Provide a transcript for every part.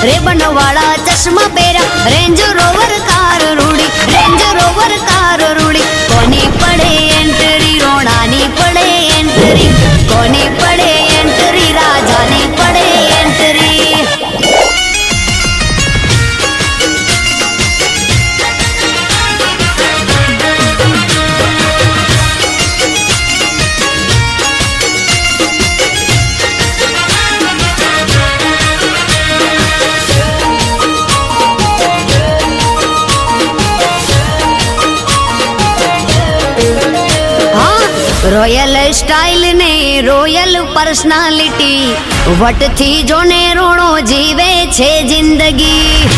વાળા ચશ્મા પહેર્યા રેન્જ રોવર કાર રૂડી રેન્જ રોવર કાર રૂડી કોની પડે એન્ટ્રી રોણાની પડે એન્ટ્રી કોની રોયલ સ્ટાઇલ ને રોયલ પર્સનાલિટી વટથી જોને રોણો જીવે છે જિંદગી.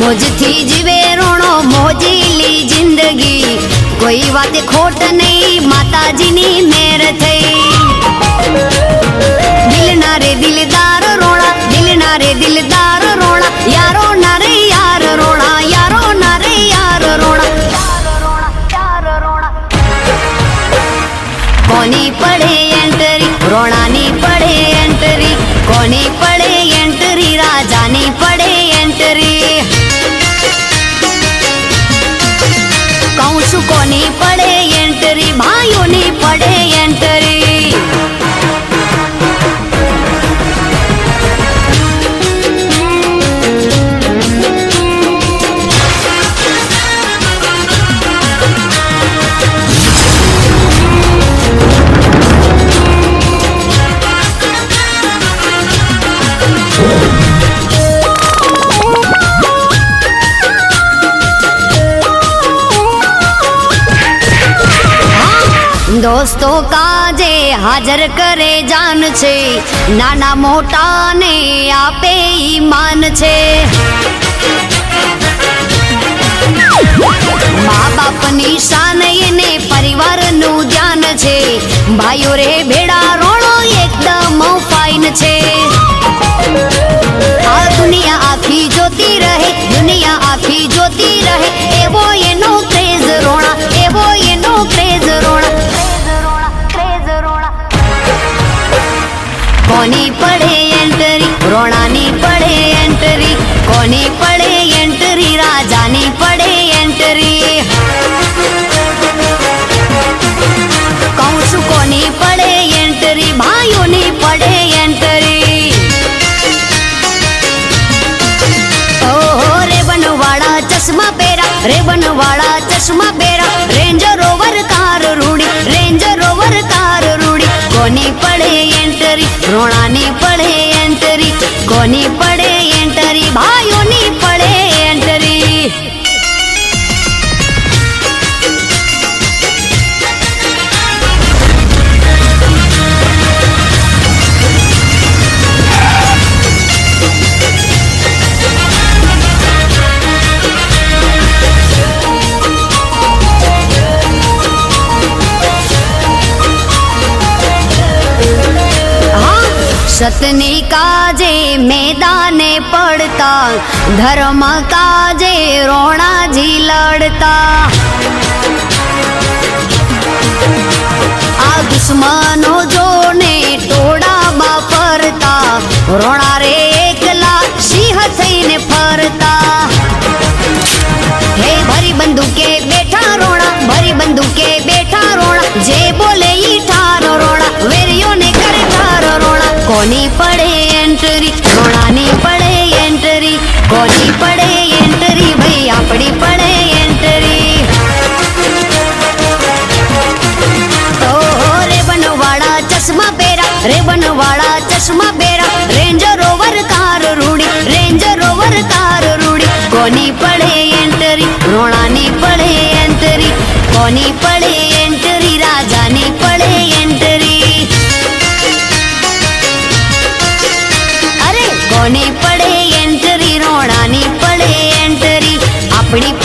મોજથી જીવે રોણો, મોજીલી જિંદગી. કોઈ વાત ખોટ નહીં, માતાજીની મેર થઈ. દિલના રે દિલદાર રોણા, દિલના રે દિલદાર રોણા, યાર એન્ટરી કાજે હાજર કરે જાન છે. નાના મોટાને આપે ઈમાન છે. મા બાપની શાન એને પરિવારનું ધ્યાન છે. ભાઈઓ રે ભેડા રોણો એકદમ ફાઇન છે. આ દુનિયા આખી જોતી રહે, દુનિયા આખી જોતી રહે. ભાઈઓની પડે એન્ટરી ઓહો રેબન વાળા ચશ્મા પહેરા રેબન વાળા ચશ્મા પહેરા. રેન્જ રોવર કાર રૂડી રેન્જ રોવર કાર રૂડી. કોની પડે એન્ટરી રોણાની પડે સતની કાજે મેદાને પડતા ધર્મ કાજે રોણાજી લડતા. આ દુશ્મનો જોને ટોળામાં ફરતા રોણા કોની પડે એન્ટરી ભાઈ આપણી પડે એન્ટરી ઓહો રેબન ચશ્મા પહેરા રેબન ચશ્મા પહેરા રેન્જ રોવર કાર રૂડી રેન્જ રોવર કાર રૂડી કોની પડે એન્ટરી રોણાની પડે એન્ટરી કોની પડે We need.